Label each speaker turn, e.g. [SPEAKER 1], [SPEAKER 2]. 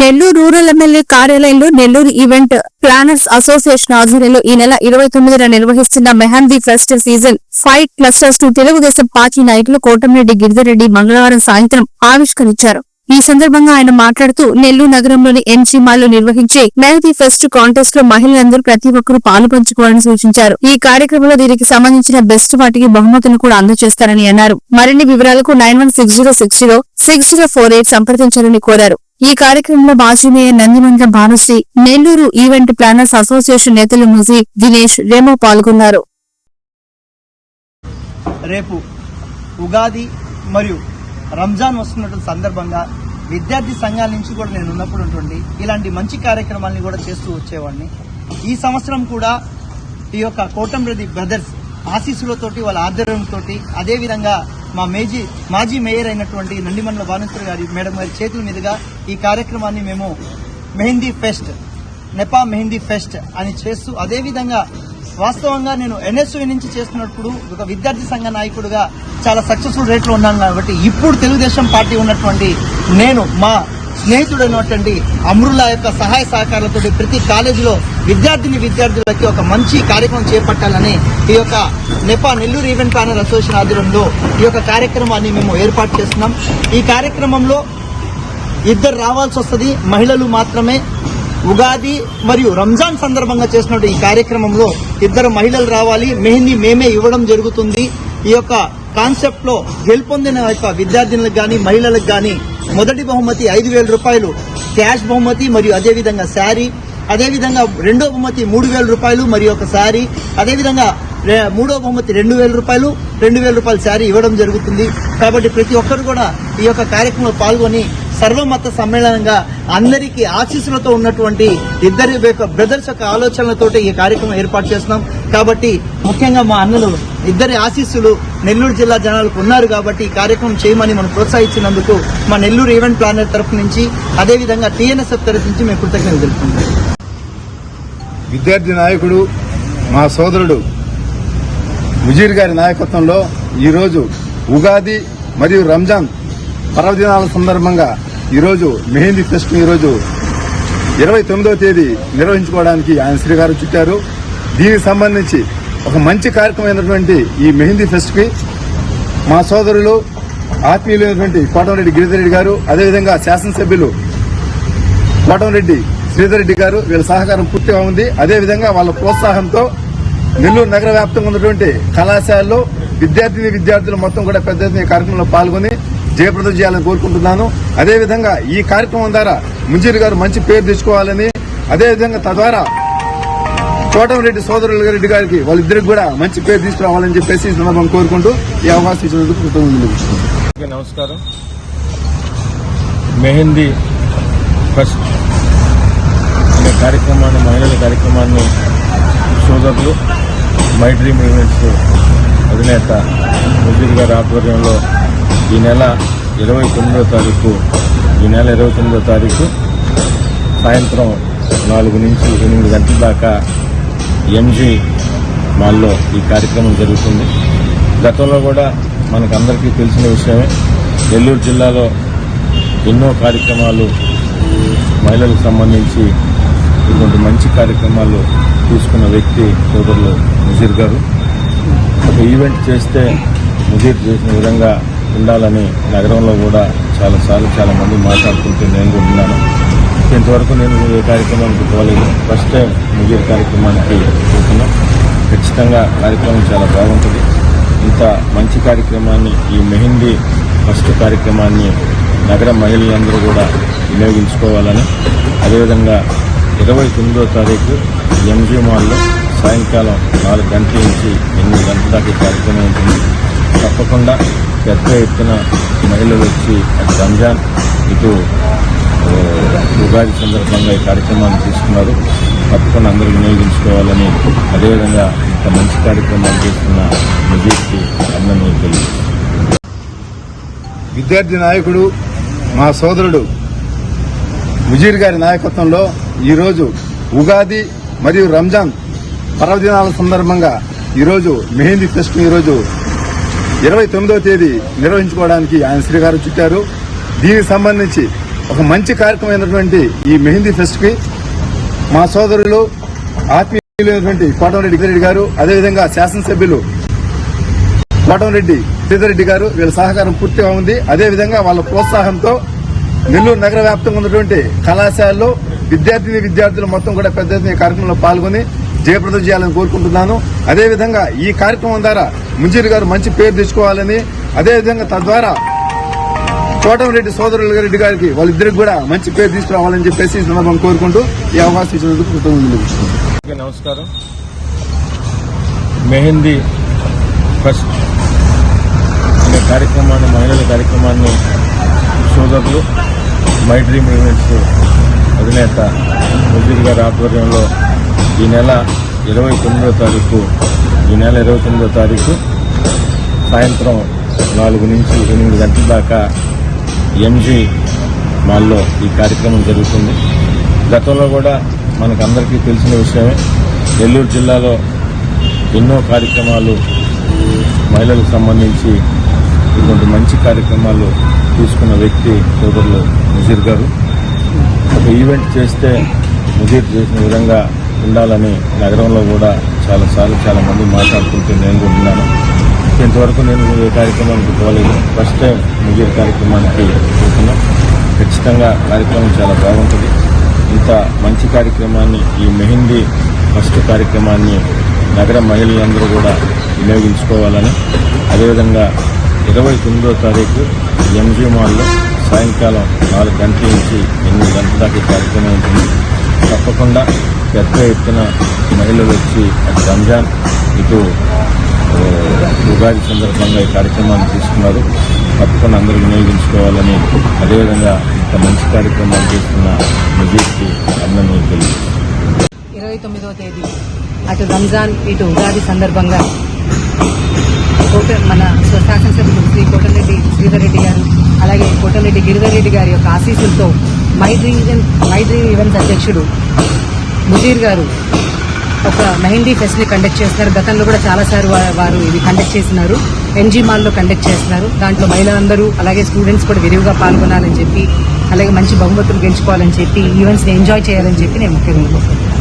[SPEAKER 1] Nellore rural MLA కార్యాలయంలో Nellore event planners association ఆధ్వర్యంలో ఈ నెల ఇరవై తొమ్మిదిన నిర్వహిస్తున్న మెహందీ ఫెస్ట్ సీజన్ ఫైవ్ క్లస్టర్స్ను తెలుగుదేశం పార్టీ నాయకులు కోటమిరెడ్డి గిరిధరెడ్డి మంగళవారం సాయంత్రం ఆవిష్కరించారు. ఈ సందర్భంగా ఆయన మాట్లాడుతూ నెల్లూరు నగరంలోని ఎంజీ మాల్లో నిర్వహించే మెహందీ ఫెస్ట్ కాంటెస్ట్లో మహిళలందరూ ప్రతి ఒక్కరూ పాలు పంచుకోవాలని సూచించారు. ఈ కార్యక్రమంలో దీనికి సంబంధించిన బెస్ట్ వాటికి బహుమతులు కూడా అందజేస్తారని అన్నారు. మరిన్ని వివరాలకు nine one six zero six zero six zero four eight సంప్రదించాలని కోరారు. ఈ కార్యక్రమంలో మాజీ mayor Nandimandra Bhanusree Nellore event planners association నేతలు ముజీ దినేష్ రేమో పాల్గొన్నారు.
[SPEAKER 2] రేపు ఉగాది మరియు రంజాన్ వస్తున్నటువంటి సందర్భంగా విద్యార్థి సంఘాల నుంచి కూడా నేను ఉన్నప్పుడు ఉంటుంది ఇలాంటి మంచి కార్యక్రమాల్ని కూడా చేస్తూ వచ్చేవాడిని. ఈ సంవత్సరం కూడా ఈ యొక్క కోటంరెడ్డి బ్రదర్స్ ఆశీస్సులతోటి వాళ్ళ ఆధ్వర్యంతో అదేవిధంగా మా మేజీ మాజీ మేయర్ అయినటువంటి నండిమండల భానుశ్వరి గారి మేడం గారి చేతుల మీదుగా ఈ కార్యక్రమాన్ని మేము mehndi fest NEPA mehndi fest అని చేస్తూ అదేవిధంగా వాస్తవంగా నేను ఎన్ఎస్యూ నుంచి చేస్తున్నప్పుడు ఒక విద్యార్థి సంఘ నాయకుడిగా చాలా సక్సెస్ఫుల్ రేట్లో ఉన్నాను కాబట్టి ఇప్పుడు తెలుగుదేశం పార్టీ ఉన్నటువంటి నేను మా స్నేహితుడైనటువంటి అమృల యొక్క సహాయ సహకారాలతో ప్రతి కాలేజీలో విద్యార్థిని విద్యార్థులకి ఒక మంచి కార్యక్రమం చేపట్టాలని ఈ యొక్క NEPA Nellore event planner association ఆధ్వర్యంలో ఈ యొక్క కార్యక్రమాన్ని మేము ఏర్పాటు చేస్తున్నాం. ఈ కార్యక్రమంలో ఇద్దరు రావాల్సి వస్తుంది. మహిళలు మాత్రమే ఉగాది మరియు రంజాన్ సందర్భంగా చేసినట్టు ఈ కార్యక్రమంలో ఇద్దరు మహిళలు రావాలి. మెహందీ మేమే ఇవ్వడం జరుగుతుంది. ఈ యొక్క కాన్సెప్ట్లో గెలుపొందిన యొక్క విద్యార్థినులకు కానీ మహిళలకు కానీ మొదటి బహుమతి ఐదు వేల రూపాయలు క్యాష్ బహుమతి మరియు అదేవిధంగా శారీ అదేవిధంగా రెండో బహుమతి మూడు వేల రూపాయలు మరియు ఒక శారీ. అదేవిధంగా మూడో బహుమతి రెండు వేల రూపాయలు రెండు వేల రూపాయల శారీ ఇవ్వడం జరుగుతుంది. కాబట్టి ప్రతి ఒక్కరు కూడా ఈ యొక్క కార్యక్రమంలో పాల్గొని సర్వమత సమ్మేళనంగా అందరికీ ఆశీస్సులతో ఉన్నటువంటి ఇద్దరి యొక్క బ్రదర్స్ యొక్క ఆలోచనలతోటి ఈ కార్యక్రమం ఏర్పాటు చేస్తున్నాం. కాబట్టి ముఖ్యంగా మా అన్నలు ఇద్దరి ఆశీస్సులు నెల్లూరు జిల్లా జనాలకు ఉన్నారు కాబట్టి ఈ కార్యక్రమం చేయమని మనం ప్రోత్సహించినందుకు మా నెల్లూరు ఈవెంట్ ప్లానర్ తరఫు నుంచి అదేవిధంగా టీఎన్ఎస్ఎఫ్ తరఫు నుంచి మేము కృతజ్ఞతలు తెలుపుతున్నాం
[SPEAKER 3] విద్యార్థి నాయకుడు మా సోదరుడు ముజీర్ గారి నాయకత్వంలో ఈరోజు ఉగాది మరియు రంజాన్ పర్వదినాల సందర్భంగా ఈరోజు మెహందీ ఫెస్ట్ ఈరోజు ఇరవై తొమ్మిదవ తేదీ నిర్వహించుకోవడానికి ఆయన శ్రీగారు చుట్టారు. దీనికి సంబంధించి ఒక మంచి కార్యక్రమమైనటువంటి ఈ మెహందీ ఫెస్ట్కి మా సోదరులు ఆత్మీయులైనటువంటి కోటమిరెడ్డి గిరిధరెడ్డి గారు అదేవిధంగా శాసనసభ్యులు కోటమిరెడ్డి శ్రీధర్ రెడ్డి గారు వీళ్ళ సహకారం పూర్తిగా ఉంది. అదేవిధంగా వాళ్ళ ప్రోత్సాహంతో నెల్లూరు నగర వ్యాప్తంగా ఉన్నటువంటి కళాశాలలో విద్యార్థిని విద్యార్థులు మొత్తం కూడా పెద్ద ఎత్తున ఈ కార్యక్రమంలో పాల్గొని జయప్రదం చేయాలని కోరుకుంటున్నాను. అదేవిధంగా ఈ కార్యక్రమం ద్వారా ముంజీరు గారు మంచి పేరు తెచ్చుకోవాలని అదేవిధంగా తద్వారా కోటమిరెడ్డి సోదరుల రెడ్డి గారికి వాళ్ళిద్దరికి కూడా మంచి పేరు తీసుకురావాలని చెప్పేసి ఈ సందర్భంగా కోరుకుంటూ ఈ అవకాశం ఇచ్చినందుకు కృతజ్ఞతలు
[SPEAKER 4] నమస్కారం. మెహందీ ఫస్ట్ కార్యక్రమాన్ని మహిళల కార్యక్రమాన్ని సోదరులు మై డ్రీమ్ ఈవెంట్స్ అధినేత ముజీర్ గారి ఆధ్వర్యంలో ఈ నెల ఇరవై తొమ్మిదో తారీఖు ఈ నెల ఇరవై తొమ్మిదో తారీఖు సాయంత్రం నాలుగు నుంచి ఎనిమిది గంటల దాకా ఎంజీ మాల్లో ఈ కార్యక్రమం జరుగుతుంది. గతంలో కూడా మనకు అందరికీ తెలిసిన విషయమే నెల్లూరు జిల్లాలో ఎన్నో కార్యక్రమాలు మహిళలకు సంబంధించి ఇటువంటి మంచి కార్యక్రమాలు తీసుకున్న వ్యక్తి సోదరులు ముజీర్ గారు. ఒక ఈవెంట్ చేస్తే ముజీర్ చేసిన విధంగా ఉండాలని నగరంలో కూడా చాలాసార్లు చాలా మంది నేను కూడా ఉన్నాను. ఇంతవరకు నేను ఏ కార్యక్రమానికి పోలేదు. ఫస్ట్ టైం ముజీర్ కార్యక్రమానికి పోతున్నాం. ఖచ్చితంగా కార్యక్రమం చాలా బాగుంటుంది. ఇంత మంచి కార్యక్రమాన్ని ఈ మెహందీ ఫస్ట్ కార్యక్రమాన్ని నగర మహిళలందరూ కూడా వినియోగించుకోవాలని అదేవిధంగా ఇరవై తొమ్మిదో తారీఖు ఎంజీ మాల్లో సాయంకాలం నాలుగు గంటల నుంచి ఎనిమిది గంటల దాకా కార్యక్రమం ఉంటుంది. తప్పకుండా పెద్ద ఎత్తున మహిళలు వచ్చి అటు రంజాన్ ఇటు ఉగాది సందర్భంగా ఈ కార్యక్రమాన్ని తీసుకున్నారు. తప్పకుండా అందరూ వినియోగించుకోవాలని అదేవిధంగా ఇంత మంచి కార్యక్రమాలు చేస్తున్న నిజీకి అందరినీ తెలియదు
[SPEAKER 3] విద్యార్థి నాయకుడు మా సోదరుడు ముజీర్ గారి నాయకత్వంలో ఈరోజు ఉగాది మరియు రంజాన్ పర్వదినాల సందర్భంగా ఈరోజు మెహందీ ఫెస్ట్ ఈరోజు ఇరవై తొమ్మిదవ తేదీ నిర్వహించుకోవడానికి ఆయన శ్రీగారు చుట్టారు. దీనికి సంబంధించి ఒక మంచి కార్యక్రమమైనటువంటి ఈ మెహందీ ఫెస్ట్కి మా సోదరులు ఆత్మీయులైనటువంటి కోటమిరెడ్డి రెడ్డి గారు అదేవిధంగా శాసనసభ్యులు కోటమిరెడ్డి సీతారెడ్డి గారు వీళ్ళ సహకారం పూర్తిగా ఉంది. అదేవిధంగా వాళ్ళ ప్రోత్సాహంతో నెల్లూరు నగర వ్యాప్తంగా ఉన్నటువంటి కళాశాలలో విద్యార్థిని విద్యార్థులు మొత్తం కూడా పెద్ద ఎత్తున ఈ కార్యక్రమంలో పాల్గొని జయప్రదం చేయాలని కోరుకుంటున్నాను. అదేవిధంగా ఈ కార్యక్రమం ద్వారా ముంజీరు గారు మంచి పేరు తెచ్చుకోవాలని అదేవిధంగా తద్వారా కోటమిరెడ్డి సోదరులు రెడ్డి గారికి వాళ్ళిద్దరికి కూడా మంచి పేరు తీసుకురావాలని చెప్పేసి ఈ సందర్భంగా కోరుకుంటూ ఈ అవకాశం ఇచ్చినందుకు కృతజ్ఞతలు
[SPEAKER 4] నమస్కారం. మెహందీ ఫస్ట్ అనే కార్యక్రమాన్ని మహిళల కార్యక్రమాన్ని సోదరులు మై డ్రీమ్ ఈవెంట్స్ అధినేత ముజీర్ గారి ఆధ్వర్యంలో ఈ నెల ఇరవై తొమ్మిదో తారీఖు ఈ నెల ఇరవై తొమ్మిదో తారీఖు సాయంత్రం నాలుగు నుంచి ఎనిమిది గంటల దాకా ఎంజీ మాల్లో ఈ కార్యక్రమం జరుగుతుంది. గతంలో కూడా మనకందరికీ తెలిసిన విషయమే నెల్లూరు జిల్లాలో ఎన్నో కార్యక్రమాలు మహిళలకు సంబంధించి ఇటువంటి మంచి కార్యక్రమాలు తీసుకున్న వ్యక్తి సోదరులు ముజీర్ గారు. ఒక ఈవెంట్ చేస్తే ముజీర్ చేసిన విధంగా ఉండాలని నగరంలో కూడా చాలాసార్లు చాలా మంది మాట్లాడుతుంటే నేను ఉన్నాను. ఇంతవరకు నేను ఏ కార్యక్రమానికి పోలేదు. ఫస్ట్ టైం ముజీర్ కార్యక్రమానికి పోతున్నాం. ఖచ్చితంగా కార్యక్రమం చాలా బాగుంటుంది. ఇంత మంచి కార్యక్రమాన్ని ఈ మెహిందీ ఫస్ట్ కార్యక్రమాన్ని నగర మహిళలందరూ కూడా వినియోగించుకోవాలని. అదేవిధంగా ఇరవై తొమ్మిదో తారీఖు ఎంజీ మాల్లో సాయంకాలం నాలుగు గంటల నుంచి ఎనిమిది గంటల దాకా కార్యక్రమం ఉంటుంది. తప్పకుండా పెద్ద ఎత్తున మహిళలు వచ్చి అటు రంజాన్ ఇటు ఉగాది సందర్భంగా ఈ కార్యక్రమాన్ని తీసుకున్నారు. తప్పకుండా అందరూ వినియోగించుకోవాలని అదేవిధంగా ఇంత మంచి కార్యక్రమాలు చేస్తున్న నిజీకి అభినందనలు తెలియజేస్తున్నాను.
[SPEAKER 5] ఇరవై తొమ్మిదవ తేదీ అటు రంజాన్ ఇటు ఉగాది సందర్భంగా. మన స్వ- శాసనసభ్యులు శ్రీ కోటరెడ్డి శ్రీధర్ రెడ్డి గారు అలాగే కోటరెడ్డి గిరిధర్ రెడ్డి గారి యొక్క ఆశీస్సులతో my dream my dream events అధ్యక్షుడు ముజీర్ గారు ఒక మెహందీ ఫెస్ట్ని కండక్ట్ చేస్తున్నారు. గతంలో కూడా చాలాసార్లు వారు ఇది కండక్ట్ చేసినారు. ఎన్జీ మాల్లో కండక్ట్ చేస్తున్నారు. దాంట్లో మహిళలందరూ అలాగే స్టూడెంట్స్ కూడా విరివిగా పాల్గొనాలని చెప్పి అలాగే మంచి బహుమతులు గెలుచుకోవాలని చెప్పి ఈవెంట్స్ని ఎంజాయ్ చేయాలని చెప్పి నేను ముఖ్యంగా కోరుకుంటున్నాను.